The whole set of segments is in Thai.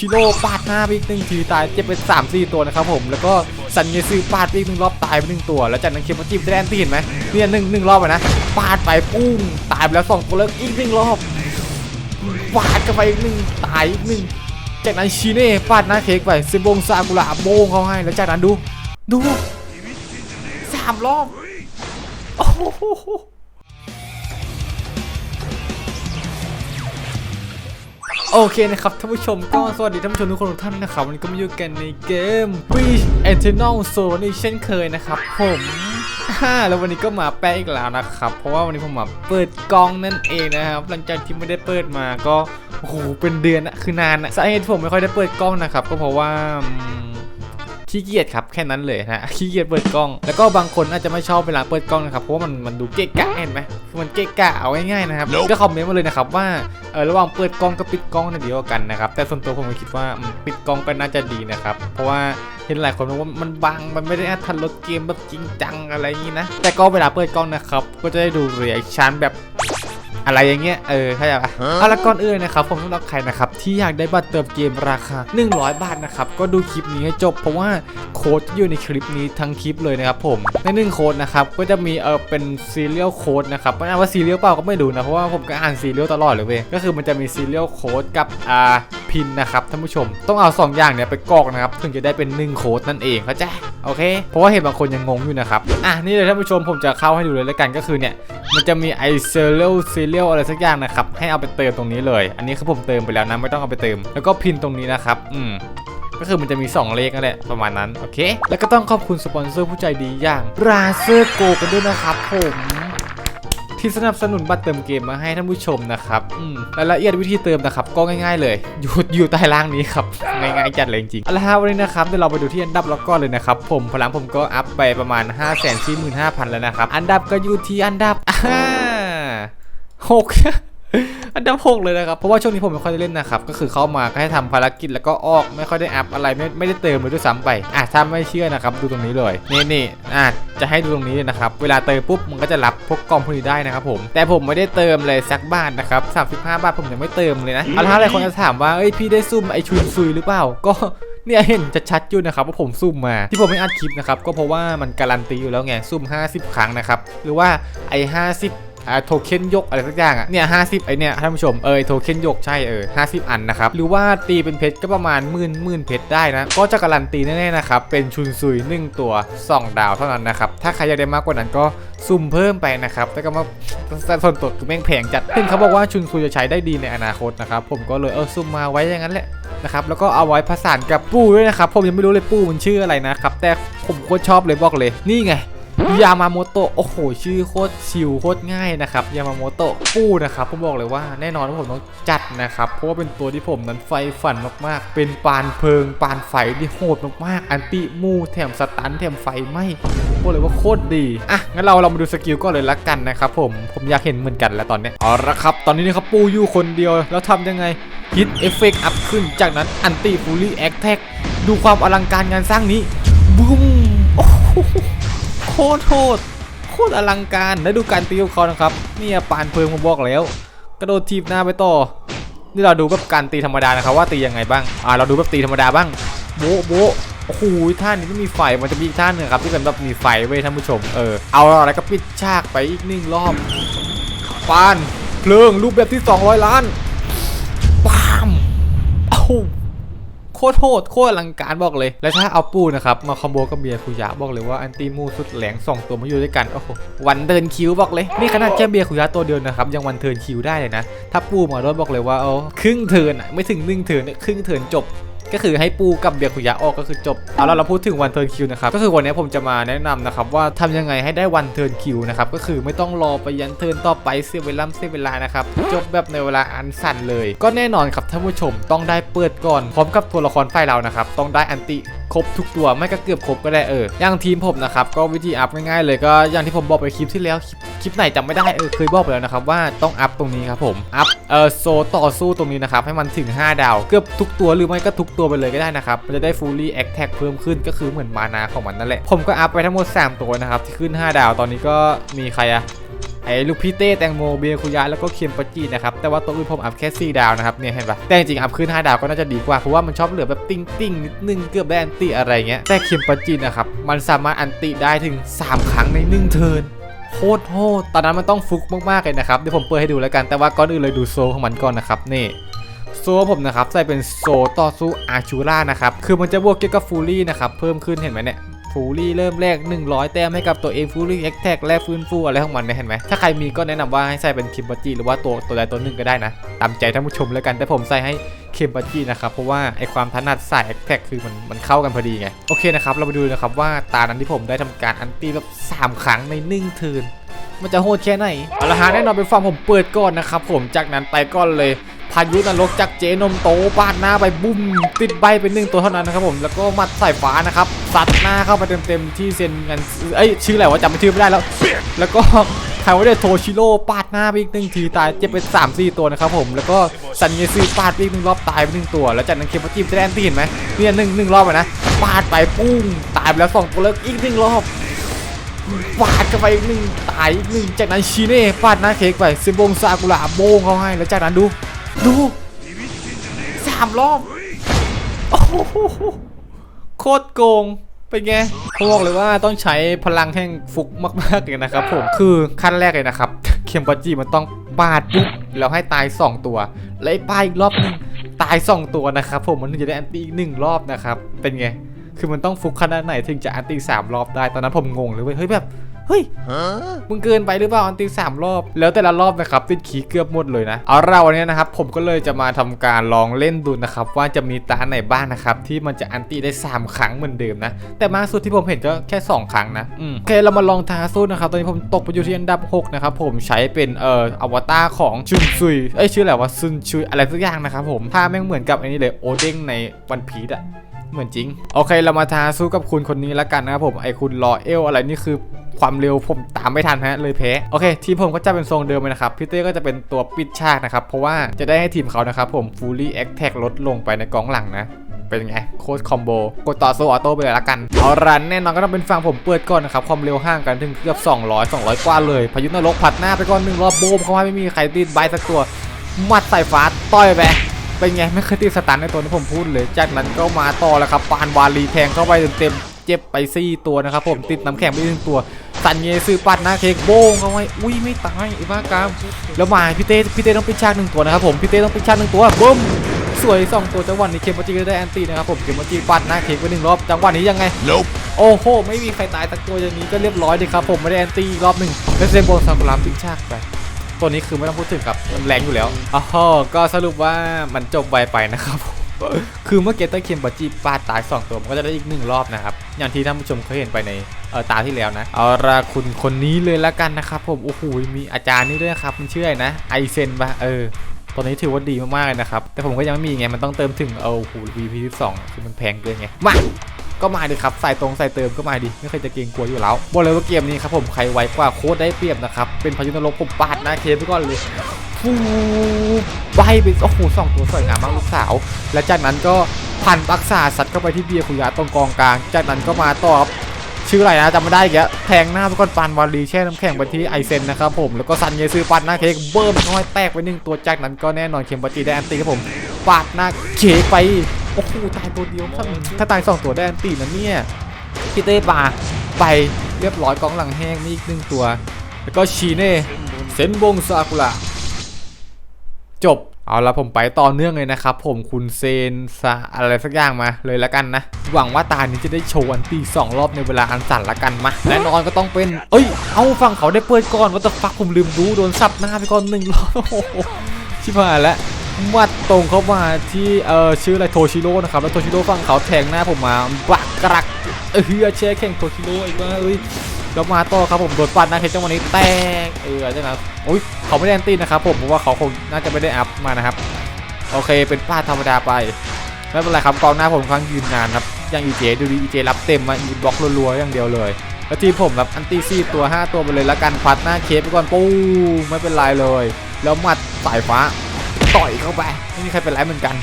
ชิโร่ปาดหน้าไปอีกหนึ่งทีตายเจ็บไปสามสี่ตัวนะครับผมแล้วก็ซันเงซือปาดไปอีกหนึ่งรอบตายไปหนึ่งตัว แล้วจากนั้นเคปจิบแดนที่เห็นไหมเนี่ยหนึ่งหนึ่งรอบนะปาดไปปุ้งตายไปแล้วสองตัวแล้วอีกหนึ่งรอบปาดกันไปอีกหนึ่งตายอีกหนึ่งจากนั้นชิเน่ปาดหน้าเค้กไปซิบงซากุระโบงเขาให้แล้วจากนั้นดู ดูสามรอบโอ้โห โอเคนะครับท่านผู้ชมก็สวัสดีท่านผู้ชมทุกคนทุกท่านนะครับ วันนี้ก็มาอยู่กันในเกม Breach Eternal Zone อีกเช่นเคยนะครับ ผมฮ่าแล้ววันนี้ก็มาแปะอีกแล้วนะครับ เพราะว่าวันนี้ผมมาเปิดกล้องนั่นเองนะครับ หลังจากที่ไม่ได้เปิดมาก็โอ้โหเป็นเดือนอะคือนานอะสาเหตุผมไม่ค่อยได้เปิดกล้องนะครับ ก็เพราะว่า ขี้เกียจครับแค่นั้นเลยนะขี้เกียจเปิดกล้อง แล้วก็บางคนอาจจะไม่ชอบเวลาเปิดกล้องนะครับเพราะว่ามันมันดูเกะกะเห็นไหมคือมันเกะกะเอาง่ายๆนะครับก็คอมเมนต์มาเลยนะครับว่าเออระหว่างเปิดกล้องกับปิดกล้องเนี่ยดีกว่ากันนะครับแต่ส่วนตัวผมก็คิดว่าอืมปิดกล้องก็น่าจะดีนะครับเพราะว่าเห็นหลายคนบอกว่ามันบัง มันไม่ได้ทันรถเกมแบบจริงจังอะไรอย่างนี้นะ แต่ก็เวลาเปิดกล้องนะครับ ก็จะได้ดูเรียกชันแบบ อะไรอย่างเงี้ยเออเข้าใจปะเอาละก่อนอื่นนะครับผมสำหรับใครนะครับที่อยากได้บัตรเติมเกมราคา 100 บาทนะครับก็ดูคลิปนี้ให้จบเพราะว่าโค้ดอยู่ในคลิปนี้ทั้งคลิปเลยนะครับผมในหนึ่งโค้ดนะครับก็จะมีเออเป็นซีเรียลโค้ดนะครับไม่อ่านว่าซีเรียลเปล่าก็ไม่ดูนะเพราะว่าผมก็อ่านซีเรียลตลอดเลยเว้ยก็คือมันจะมีซีเรียลโค้ดกับอ่าพินนะครับท่านผู้ชมต้องเอา 2 อย่างเนี่ยไปกรอกนะครับถึงจะได้เป็น1โค้ดนั่นเองเข้าใจโอเค เพราะว่าเห็นบางคนยังงงอยู่นะครับอะนี่เลยท่านผู้ชมผมจะเข้าให้ดูเลยแล้วกันก็คือเนี่ยมันจะมีไอเซเรียลซีเรียลอะไรสักอย่างนะครับให้เอาไปเติมตรงนี้เลย อันนี้คือผมเติมไปแล้วนะไม่ต้องเอาไปเติม แล้วก็พินตรงนี้นะครับ อืมก็คือมันจะมี 2 เลขนั่นแหละประมาณนั้น โอเค แล้วก็ต้องขอบคุณสปอนเซอร์ผู้ใจดีอย่างราเซอร์โกกันด้วยนะครับผมที่สนับสนุนบัตรเติมเกมมาให้ท่านผู้ชมนะครับอืมรายละเอียดวิธีเติมนะครับก็ง่ายๆ เลยอยู่อยู่ใต้ล่างนี้ครับง่ายๆจัดเลยจริงๆเอาละครับวันนี้นะครับเดี๋ยวเราไปดูที่อันดับแล้วก็เลยนะครับผมพลังผมก็อัพไปประมาณ 5 4 5 0 0 0แล้วนะครับอันดับก็อยู่ที่อันดับอ่า หกอันดับหกเลยนะครับ เพราะว่าช่วงนี้ผมไม่ค่อยได้เล่นนะครับ ก็คือเข้ามาก็ให้ทำภารกิจแล้วก็ออกไม่ค่อยได้อัพอะไรไม่ไม่ได้เติมเลยด้วยซ้ำไป อะถ้าไม่เชื่อนะครับ ดูตรงนี้เลย นี่นี่อะจะให้ดูตรงนี้เลยนะครับ เวลาเติมปุ๊บมันก็จะรับพวกกล่องพวกนี้ได้นะครับผม แต่ผมไม่ได้เติมเลยสักบาทนะครับ35บาทผมยังไม่เติมเลยนะเอาถ้าอะไรคนจะถามว่าเอ้ยพี่ได้ซุ่มไอชุนซุยหรือเปล่า ก็เนี่ยเห็นจะชัดอยู่นะครับว่าผมซุ่มมาที่ผมไม่อัดคลิปนะครับก็เพราะว่ามันการันตีอยู่แล้วไงซุ่ม 50 ครั้งนะครับหรือว่าไอ้50 อ่าโทเค็นยกอะไรสักอย่างอะเนี่ย50ไอเนี่ยท่านผู้ชมเออโทเค็นยกใช่เออ50อันนะครับหรือว่าตีเป็นเพชรก็ประมาณหมื่นหมื่นเพชรได้นะก็จะการันตีแน่ๆนะครับเป็นชุนซุย1ตัว2ดาวเท่านั้นนะครับถ้าใครอยากได้มากกว่านั้นก็ซุ่มเพิ่มไปนะครับแต่ก็มาส่วนตัวคือแม่งแพงจัดเห็นเขาบอกว่าชุนซุยจะใช้ได้ดีในอนาคตนะครับผมก็เลยเออซุ่มมาไว้อย่างนั้นแหละนะครับแล้วก็เอาไว้ผสานกับปูด้วยนะครับผมยังไม่รู้เลยปูมันชื่ออะไรนะครับแต่ผมโคตรชอบเลยบอกเลยนี่ไง ยามาโมโตะโอ้โห ชื่อโคตรชิวโคตรง่ายนะครับยามาโมโตะปูนะครับผมบอกเลยว่าแน่นอนว่าผมต้องจัดนะครับ เพราะว่าเป็นตัวที่ผมนั้นไฟฝันมากๆ เป็นปานเพลิง ปานไฟที่โหดมากๆ อันติมูแถมสตันแถมไฟไหมบอกเลยว่าโคตรดี อะ งั้นเราเรามาดูสกิลก็เลยละกันนะครับผมผมอยากเห็นเหมือนกันแล้วตอนเนี้ยเอาละครับ ตอนนี้นะครับปูอยู่คนเดียวแล้วทำยังไงฮิตเอฟเฟกต์อัพขึ้นจากนั้นอันตีฟูลี่แอคแท็กดูความอลังการงานสร้างนี้บูมโอ้ คตรโหดโคตรอลังการและดูการตีของเขานะครับเนี่ยปานเพลิงผมบอกแล้ว กระโดดทีบหน้าไปต่อ นี่เราดูแบบการตีธรรมดานะครับว่าตียังไงบ้างอ่าเราดูแบบตีธรรมดาบ้างโบะโบะโอ้โหท่านี้ไม่มีไฟมันจะมีท่าหนึ่งครับที่เป็นแบบมีไฟไว้ยท่านผู้ชมเออเอาอะไรก็ปิดฉากไปอีกหนึ่งรอบปานเพลิงรูปแบบที่ 200 ล้านปามเอ้า โคตรโหดโคตรอลังการบอกเลย และถ้าเอาปูนะครับมาคอมโบกับเบียร์คุยะบอกเลยว่าอันตีมูสุดแหลงสองตัวมาอยู่ด้วยกันโอ้โหวันเดินคิวบอกเลยนี่ขนาดแค่เบียร์คุยะตัวเดียวนะครับยังวันเทินคิวได้เลยนะ ถ้าปูมาด้วยบอกเลยว่าเอาครึ่งเทินอะไม่ถึงหนึ่งเทินครึ่งเทินจบ ก็คือให้ปูกับเบียร์คุยะออกก็คือจบเอาแล้วเราพูดถึงวันเทิร์นคิวนะครับก็คือวันนี้ผมจะมาแนะนำนะครับว่าทำยังไงให้ได้วันเทิร์นคิวนะครับก็คือไม่ต้องรอไปยันเทิร์นต่อไปเสียเวลาเสียเวลานะครับจบแบบในเวลาอันสั้นเลย ก็แน่นอนครับท่านผู้ชมต้องได้เปิดก่อนพร้อมกับตัวละครไฟเรานะครับต้องได้อันติ ครบทุกตัวไม่ก็เกือบครบก็ได้เอออย่างทีมผมนะครับก็วิธีอัพง่ายๆเลยก็อย่างที่ผมบอกไปคลิปที่แล้วคลิปไหนจำไม่ได้เออเคยบอกไปแล้วนะครับว่าต้องอัพตรงนี้ครับผมอัพเออโซต่อสู้ตรงนี้นะครับให้มันถึง 5 ดาว เกือบทุกตัวหรือไม่ก็ทุกตัวไปเลยก็ได้นะครับมันจะได้ fully attack เพิ่มขึ้นก็คือเหมือนมานาของมันนั่นแหละผมก็อัพไปทั้งหมด 3 ตัวนะครับที่ขึ้น 5 ดาวตอนนี้ก็มีใครอะ ไอ้ลูกพี่เต้แตงโมเบียคุยะแล้วก็เคียมปาจีนะครับแต่ว่าตัวอื่นผมอัพแค่ 4 ดาวนะครับเนี่ยเห็นปะแต่จริงๆอัพขึ้น 5 ดาวก็น่าจะดีกว่าเพราะว่ามันชอบเหลือแบบติ้งติ้งนิดนึงเกือบได้อันติอะไรเงี้ยแต่เคียมปาจีนะครับมันสามารถอันติได้ถึง 3 ครั้งใน1เทิร์นโคตรโหดตอนนั้นมันต้องฟุกมากๆเลยนะครับเดี๋ยวผมเปิดให้ดูแล้วกันแต่ว่าก่อนอื่นเลยดูโซของมันก่อนนะครับนี่โซผมนะครับใส่เป็นโซต่อสู้อาชูล่านะครับคือมันจะบวกเกี่ยวกับฟูรี่นะครับเพิ่มขึ้นเห็นไหมเนี่ย ฟูรี่เริ่มแรก 100 แต้มให้กับตัวเองฟูรี่แอคแท็กแลกฟื้นฟูอะไรของมันเนี่ยเห็นไหมถ้าใครมีก็แนะนำว่าให้ใส่เป็นคิมบาจิหรือว่าตัวตัวใดตัวหนึ่งก็ได้นะ ตามใจท่านผู้ชมแล้วกันแต่ผมใส่ให้เคมบาจินะครับเพราะว่าไอความถนัดสายแอคแท็กคือมันมันเข้ากันพอดีไงโอเคนะครับเรามาดูนะครับว่าตานั้นที่ผมได้ทำการอันตี้แบบสามครั้งในหนึ่งเทินมันจะโหดแค่ไหนเอาละฮะแน่นอนเป็นฟังผมเปิดก่อนนะครับผมจากนั้นไปก่อนเลย พายุนรกจากเจนมโตปาดหน้าไปบุ้มติดใบเป็นหนึ่งตัวเท่านั้นนะครับผมแล้วก็มัดสายฟ้านะครับสัดหน้าเข้าไปเต็มๆที่เซนกันเอ้ยชื่ออะไรวะจำไม่ชื่อไม่ได้แล้ว แล้วก็ใครว่าเดโทชิโร่ปาดหน้าไปอีกหนึ่งทีตายเจ็บไปสามสี่ตัวนะครับผมแล้วก็ซันเยซึปาดไปอีกหนึ่งรอบตายไปหนึ่งตัว แล้วจากนั้นเคปจิมจะได้แอนตีเห็นไหมเนี่ยหนึ่งหนึ่งรอบนะปาดไปปุ้งตายไปแล้วสองตัวแล้วอีกหนึ่งรอบฟาดกันไปอีกหนึ่งตายอีกหนึ่งจากนั้นชีเน่ฟาดหน้าเค้กไปซิบงซากุระโบงเขาให้แล้วจากนั้นดู ดูสามรอบโอ้โหโคตรโกงเป็นไงเขาบอกเลยว่าต้องใช้พลังแห่งฟุกมากๆเลยนะครับผมคือขั้นแรกเลยนะครับเคมปาจิมันต้องปาดปุ๊บแล้วให้ตาย 2 ตัวแล้วไอ้ป้าอีกรอบหนึงตาย 2 ตัวนะครับผมมันถึงจะได้แอนตี้อีกหนึ่งรอบนะครับเป็นไงคือมันต้องฟุกขนาดไหนถึงจะอันตีสามรอบได้ตอนนั้นผมงงเลยเว้ยเฮ้ยแบบ เฮ้ยมึงเกินไปหรือเปล่าอันตีสามรอบ แล้วแต่ละรอบนะครับติดขีเกือบหมดเลยนะ เอาเราวันนี้นะครับผมก็เลยจะมาทำการลองเล่นดูนะครับว่าจะมีตาไหนบ้างนะครับที่มันจะอันตีได้ 3 ครั้งเหมือนเดิมนะ แต่มากสุดที่ผมเห็นก็แค่ 2 ครั้งนะโอเคเรามาลองท้าสู้นะครับตอนนี้ผมตกไปอยู่ที่อันดับ 6 นะครับผมใช้เป็นเอ่ออวตารของชุนซุยเอ้ยชื่ออะไรวะซุนชุยอะไรสักอย่างนะครับผมท่าแม่งเหมือนกับอันนี้เลยโอเด้งในวันพีซอะเหมือนจริง โอเคเรามาท้าสู้กับคุณคนนี้แล้วกันนะครับผมไอคุณรอเอลอะไรนี่คือ ความเร็วผมตามไม่ทันฮะเลยแพ้โอเคทีมผมก็จะเป็นทรงเดิมเลยนะครับพี่เต้ก็จะเป็นตัวปิดฉากนะครับเพราะว่าจะได้ให้ทีมเขานะครับผม fully attack ลดลงไปในกองหลังนะเป็นไงโค้ดคอมโบกดต่อสู้ออโต้ไปเลยละกันเอารันแน่นอนก็ต้องเป็นฝั่งผมเปิดก่อนนะครับความเร็วห่างกันถึงเกือบ 200 200 กว่าเลย พายุนรกผัดหน้าไปก่อนหนึ่งรอบโบมเขาให้ไม่มีใครติดใบสักตัวมัดสายฟ้าต่อยไปเป็นไงไม่เคยตีสตันในตัวที่ผมพูดเลย จากนั้นก็มาต่อแล้วครับปานวาลีแทงเข้าไปเต็มเจ็บไปซี่ตัวนะครับผมติดน้ำแข็งไปหนึ่งตัว สันเยซื้อปัดหน้าเค้กโบ้งเข้าไว้อุ้ยไม่ตายไอ้บ้ากามแล้วมาพี่เต้พี่เต้ต้องปิดฉากหนึ่งตัวนะครับผมพี่เต้ต้องปิดฉากหนึ่งตัวบึ้มสวยสองตัวจังหวะนี้เคมจิก็ได้แอนตี้นะครับผมเคมจิปัดหน้าเค้กไปหนึ่งรอบจังหวะนี้ยังไง Nope. โอ้โหไม่มีใครตายสักตัวอย่างนี้ก็เรียบร้อยดีครับผมไม่ได้แอนตี้อีกรอบหนึ่งแล้วเซนโบนซากุระปิกชากไปตัวนี้คือไม่ต้องพูดถึงครับมันแรงอยู่แล้วอ๋อก็สรุปว่ามันจบไวไปนะครับ คือเมื่อเกี้ตะเคียนบัจีปาดตาย 2 ตัวมันก็จะได้อีกหนึ่งรอบนะครับ อย่างที่ท่านผู้ชมเคยเห็นไปในเออตาที่แล้วนะ เอาละคุณคนนี้เลยละกันนะครับผม โอ้โห มีอาจารย์นี่ด้วยนะครับ มันเชื่อนะ ไอเซนปะเออตัวนี้ถือว่าดีมากๆเลยนะครับ แต่ผมก็ยังไม่มีไง มันต้องเติมถึงเอาโอ้โห VP 12คือมันแพงเกินไง มา ก็มาดิครับ ใส่ตรงใส่เติมก็มาดิ ไม่เคยจะเกรงกลัวอยู่แล้ว บอกเลยว่าเกมนี้ครับผม ใครไวกว่าโค้ดได้เปรียบนะครับ เป็นพายุนรกผมปาดหน้าเคสไปก่อนเลย ฟูใบไปโอ้โหสองตัวสวยงามมากลูกสาว และจากนั้นก็พันปักษาสัตว์เข้าไปที่เบียร์คุยาตรงกองกลาง จากนั้นก็มาต่อครับชื่ออะไรนะจำไม่ได้อีกแล้วแทงหน้าไปก่อนปานวาลีแช่น้ำแข็งไปที่ไอเซนนะครับผมแล้วก็ซันเยซือปัดหน้าเค้กเบิ้มน้อยแตกไปหนึ่งตัวจากนั้นก็แน่นอนเคมบัตีได้แอนตี้ครับผมปาดหน้าเค้กไปโอ้โหตายตัวเดียวถ้าถ้าตายสองตัวได้อันตีนะเนี่ยพี่เต้ปาไปเรียบร้อยกองหลังแห้งมีอีกหนึ่งตัว แล้วก็ชีเน่เซนบงซากุระ จบ เอาละผมไปต่อเนื่องเลยนะครับผมคุณเซนซาอะไรสักอย่างมาเลยละกันนะ หวังว่าตานี้จะได้โชว์อันตีสองรอบในเวลาอันสั่นละกันมาแน่นอนก็ต้องเป็น เอ้ย เอาฟังเขาได้เปิดก่อนว่าแต่ฟักผมลืมดูโดนซับหน้าไปก่อนหนึ่งรอบโอ้โหชิบหายแล้วมัดตรงเข้ามาที่เอ่อชื่ออะไรโทชิโร่นะครับแล้วโทชิโร่ฝั่งเขาแทงหน้าผมมาบักกรักเออเฮือแช่แข่งโทชิโร่อีกว่าเอ้ย แล้วมาต่อครับผมโดนปัดนะเห็นจังหวะนี้แตกเออใช่ไหมครับอุ้ยเขาไม่ได้แอนตี้นะครับผมเพราะว่าเขาคงน่าจะไม่ได้อัพมานะครับโอเคเป็นพลาดธรรมดาไปไม่เป็นไรครับกองหน้าผมค่อนข้างยืนนานครับย่างอีเจดูดีอีเจรับเต็มมาอีบล็อกรัวๆอย่างเดียวเลยแล้วทีผมแบบอันตี้ซี่ตัว 5 ตัวไปเลยและกันพัดหน้าเคสไปก่อนปูไม่เป็นไรเลย แล้วมัดสายฟ้าต่อยเข้าไปไม่มีใครเป็นไรเหมือนกัน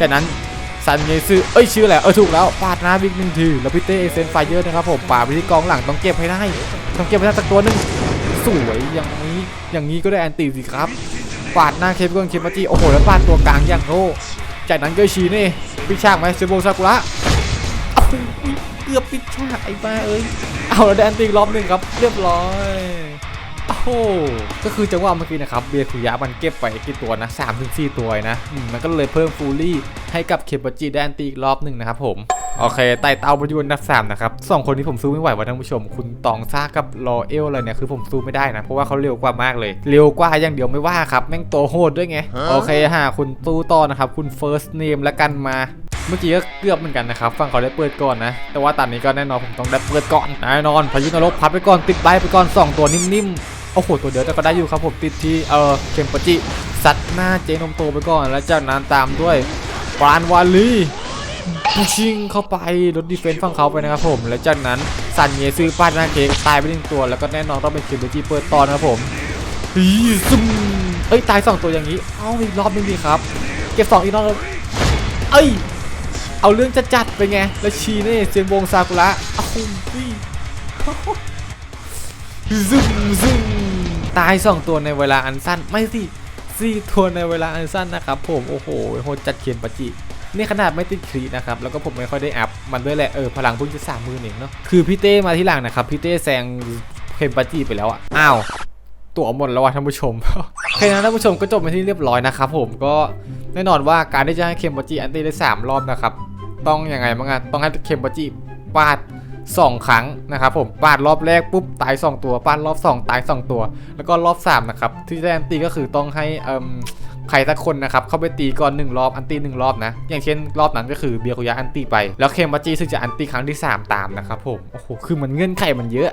จากนั้น ซันเยซึเอ้ยชื่ออะไรเออถูกแล้วปาดหน้าบิ๊กหนึ่งทีแล้วพี่เต้เซนไฟเยอร์นะครับผมปาดไปที่กองหลังต้องเก็บให้ได้ต้องเก็บให้ได้สักตัวหนึงสวยอย่างนี้อย่างนี้ก็ได้แอนตี้สิครับปาดหน้าเคปก่อนเคปมาจีโอ้โหแล้วปาดตัวกลางอย่างโง่จากนั้นก็ชีนี่ปิดฉากไหมเซโบซากุระเกือบปิดฉากไอ้บ้าเอ้ยเอาแล้วได้แอนตี้รอบหนึ่งครับ เรียบร้อย โอ้โหก็คือจังหวะเมื่อกี้นะครับเบียร์คุยะมันเก็บไปกี่ตัวนะ3-4ถึง4ตัวนะอืมมันก็เลยเพิ่มฟูลี่ให้กับเคปจิได้แอนตี้อีกรอบหนึ่งนะครับผมโอเคไต่เตาไปอยู่อันดับสามนะครับสองคนที่ผมสู้ไม่ไหวว่ะท่านผู้ชม คุณตองซ่ากับรอเอลอะไรเนี่ยคือผมสู้ไม่ได้นะ เพราะว่าเขาเร็วกว่ามากเลย เร็วกว่าอย่างเดียวไม่ว่าครับ แม่งตัวโหดด้วยไง โอเคฮะคุณตู้ต่อนะครับ คุณ first name แล้วกันมาเมื่อกี้ก็เกือบเหมือนกันนะครับฝั่งเขาได้เปิดก่อนนะ แต่ว่าตอนนี้ก็แน่นอนผมต้องได้เปิดก่อนแน่นอนพายุนรกพัดไปก่อนติดใบไปก่อนสองตัวนิ่มๆ โอ้โหตัวเดียวแต่ก็ได้อยู่ครับผมติดที่เออเคมปจิซัดหน้าเจนมโตไปก่อนแล้วจากนั้นตามด้วยปราณวาลีชิงเข้าไปรถดีเฟนซ์ฝั่งเขาไปนะครับผมและจากนั้นซันเยซื้อป้านหน้าเค้กตายไปหนึ่งตัว แล้วก็แน่นอนต้องเป็นคิมเบอร์จีเปิดตอนนะครับผมอีซึมเอ้ยตาย2ตัวอย่างนี้ เอาอีกรอบนึงดีครับ เก็บ2อีกรอบเอ้ยเอาเรื่องจะจัดไปไง แล้วชีนี่เซียนวงซากุระเอาพี่ ซึมซึมตาย 2 ตัวในเวลาอันสั้นไม่สิสี่ตัวในเวลาอันสั้นนะครับผมโอ้โหโหดจัดเขียนปะจินี่ขนาดไม่ติดครีนะครับแล้วก็ผมไม่ค่อยได้อัพมันด้วยแหละเออพลังพิ่งจะสามมื่นเองเนาะคือพี่เต้มาที่หลังนะครับพี่เต้แซงเคมปาจีไปแล้วอะอ้าวตั๋วหมดแล้ววะท่านผู้ชมโอเคนะท่านผู้ชมก็จบไปที่เรียบร้อยนะครับผมก็แน่นอนว่าการที่จะให้เคมปาจีอันตี้ได้สามรอบนะครับ ต้องยังไงบ้างอะต้องให้เคมปาจีปาด 2 ครั้งนะครับผมปาดรอบแรกปุ๊บตาย 2 ตัวปาดรอบ 2 ตาย 2 ตัว แล้วก็รอบ3นะครับที่จะอันตีก็คือต้องให้ใครสักคนนะครับเข้าไปตีก่อน1รอบอันตี1รอบนะ อย่างเช่นรอบนั้นก็คือเบียร์คุยะอันตีไป แล้วเคมบัจีซึ่งจะอันตีครั้งที่ 3 ตามนะครับผมโอ้โหคือมันเงื่อนไขมันเยอะ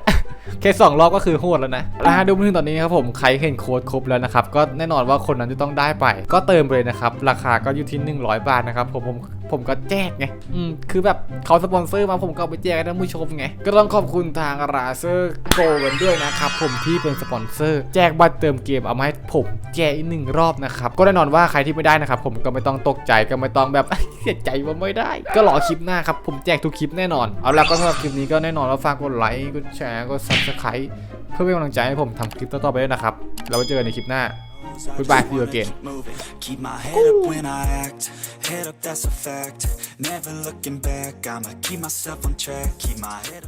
แค่สองรอบก็คือโหดแล้วนะแล้วดูมาถึงตอนนี้ครับผมใครเห็นโค้ดครบแล้วนะครับก็แน่นอนว่าคนนั้นจะต้องได้ไป ก็เติมไปเลยนะครับราคาก็อยู่ที่ 100 บาทนะครับผมผม ผมก็แจกไงอืมคือแบบเขาสปอนเซอร์มาผมก็เอาไปแจกให้ท่านผู้ชมไง ก็ต้องขอบคุณทางราเซอร์โกกันด้วยนะครับผมที่เป็นสปอนเซอร์ แจกบัตรเติมเกมเอามาให้ผมแจกอีกหนึ่งรอบนะครับก็แน่นอนว่าใครที่ไม่ได้นะครับผมก็ไม่ต้องตกใจก็ไม่ต้องแบบเสียใจว่าไม่ได้ ก็รอคลิปหน้าครับผมแจกทุกคลิปแน่นอนเอาละก็สำหรับคลิปนี้ก็แน่นอนว่าฝากกดไลค์กดแชร์กด subscribe เพื่อเป็นกำลังใจให้ผมทำคลิปต่อๆไปด้วยนะครับเราไว้เจอกันในคลิปหน้า Goodbye, see you again. Keep moving. Keep my head up when I act. Head up, that's a fact. Never looking back. I'ma keep myself on track. Keep my head up.